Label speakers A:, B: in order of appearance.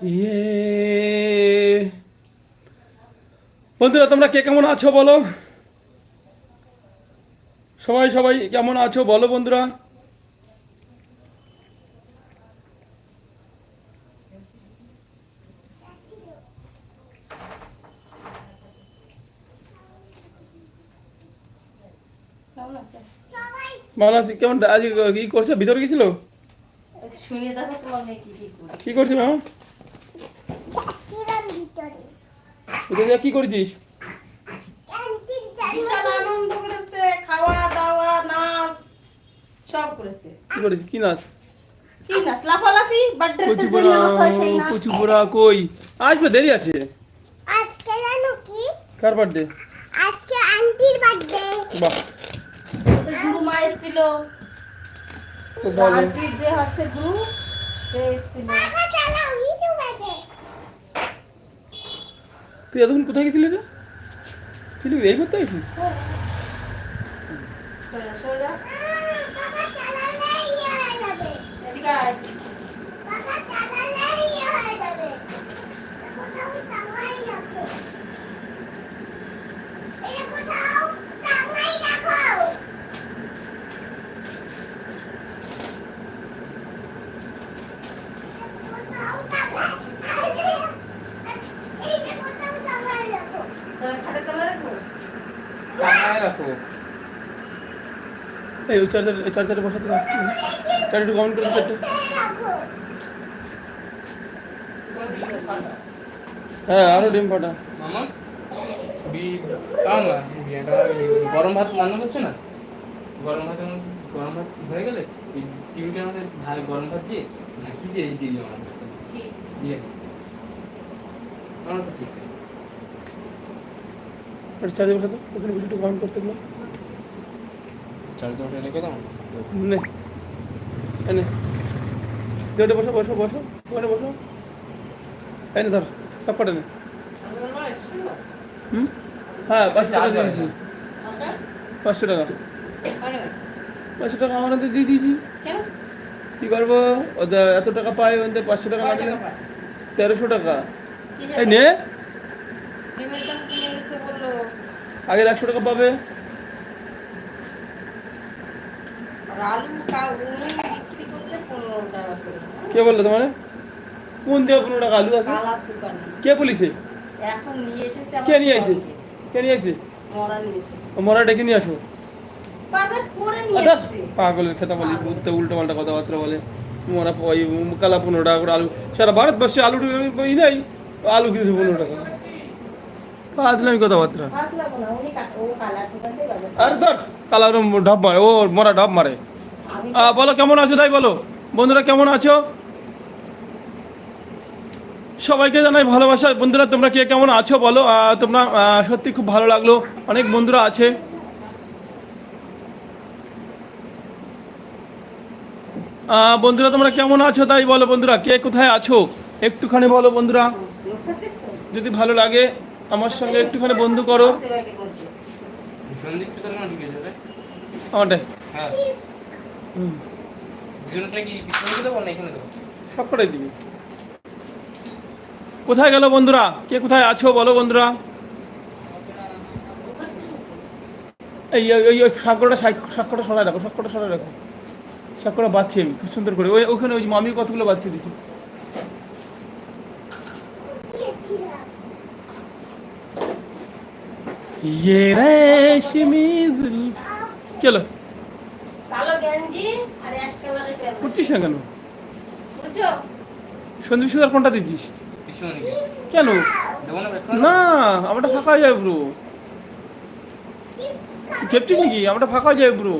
A: ইয়ে। বন্ধুরা তোমরা কে কেমন আছো বলো? সবাই সবাই কেমন আছো বলো বন্ধুরা? ভালো আছি কেমন আজ কি করছে? ভিতরে গেছিল?
B: শুনে দেখো কি কি করে
A: কি করছিস মামা
C: ছিলাম ভিতরে
A: যা কি করেছিস?
C: ক্যান্টিন
B: বিশাল আনন্দ করেছে খাওয়া দাওয়া নাচ সব করেছে।
A: কি করেছিস? কি নাচ?
B: কি নাচ? লাফালাফি? বার্থডে
A: কই? আসবে দেরি আছে।
C: আজকে জানো কি?
A: কার বার্থডে?
C: আজকে আন্টির বার্থডে।
A: বাহ।
B: তো গুরু মা এসেছিল
A: খুব
B: যে হচ্ছে গুরু সে এসেছিল
A: তুই এতক্ষণ কোথায় গেছিলি রে? শিলিগুড়ি এই করতে গেছিস
B: সরে
A: এই ওই চার্জার এই চার্জারে বসাতে পারছি চার্জার একটু কমেন্ট করে চারটে। হ্যাঁ আরও ডিম ফাটা
D: মামা গরম ভাত রান্না করছে না? গরম ভাত গরম ভাত হয়ে গেলে ওই টিভিটার মধ্যে গরম ভাত দিয়ে ঝাঁকি দিয়ে এই দিয়ে দিও আমার? দিয়ে। আমার তো ঠিক।
A: আর চার্জার বসাতে ওখানে বসে একটু কমেন্ট করতে গেলাম।
D: চার্জ দাও
A: নে এনে বসো বসো বসো ওখানে বসো। এনে ধর নে? হুম? হ্যাঁ পাঁচশো টাকা দিয়েছি। পাঁচশো টাকা। পাঁচশো টাকা আমার হাতে দিয়ে দিয়েছি। কি করব? এত টাকা পাই ওদের পাঁচশো টাকা? তেরোশো টাকা। এই নে
B: ডিমের দাম কিনে এসে বলল,
A: আগের একশো টাকা পাবে।
B: কা-
A: বলল তোমার? কোন দিয়ে পনেরো টাকা আলু আছে? কে বলিছে কে নিয়ে আইছে? কে নিয়ে আইছে?
B: মরা
A: ডেকে নিয়ে আসো। আচ্ছা। পাগলের খেতা বলে উল্টো উল্টো পাল্টা কথাবার্তা বলে। মরা ওই কালা পনেরো টাকা করে আলু। সারা ভারতবর্ষে আলু ই নাই আলু কিনছে পনেরো টাকা। পাঁচলামি কথাবার্তা।
B: কালার
A: আর ধর, কালা ওরম ঢপ মারে, ও মরা ঢপ মারে। বলো, কেমন আছো তাই বলো? বন্ধুরা কেমন আছো? সবাইকে জানাই ভালোবাসা। বন্ধুরা, তোমরা কে কেমন আছো বলো? তোমরা সত্যি খুব ভালো লাগল। অনেক বন্ধুরা আছে। বন্ধুরা, তোমরা কেমন আছো তাই বলো বন্ধুরা? কে কোথায় আছো? একটুখানি বলো বন্ধুরা। যদি ভালো লাগে। আমার সঙ্গে একটুখানি বন্ধু করো? আমারটাই
D: হ্যাঁ পিছনে দেবো
A: কোথায় গেল বন্ধুরা? কে কোথায় আছো বলো বন্ধুরা? এই ওই- ওই সাক্ষরটা সরাই রাখো সাক্ষরটা সরাই রাখো। সাক্ষরটা বাচ্ছি আমি খুব সুন্দর করে। ওই ওখানে ওই মামি কতগুলো বাচ্চা দিচ্ছি ইয়ে রেশমি জুলফ কি
B: কালো গেঞ্জি আর অ্যাশ কালারের প্যান্ট।
A: করছিস না কেন
B: বুঝছ?
A: সন্দীপ সুদার কোনটা দিচ্ছিস? কেন?
D: না
A: আমারটা ফাঁকা হয়ে যায় ব্রো। খেপছিস নাকি আমারটা ফাঁকা হয়ে যায় ব্রো।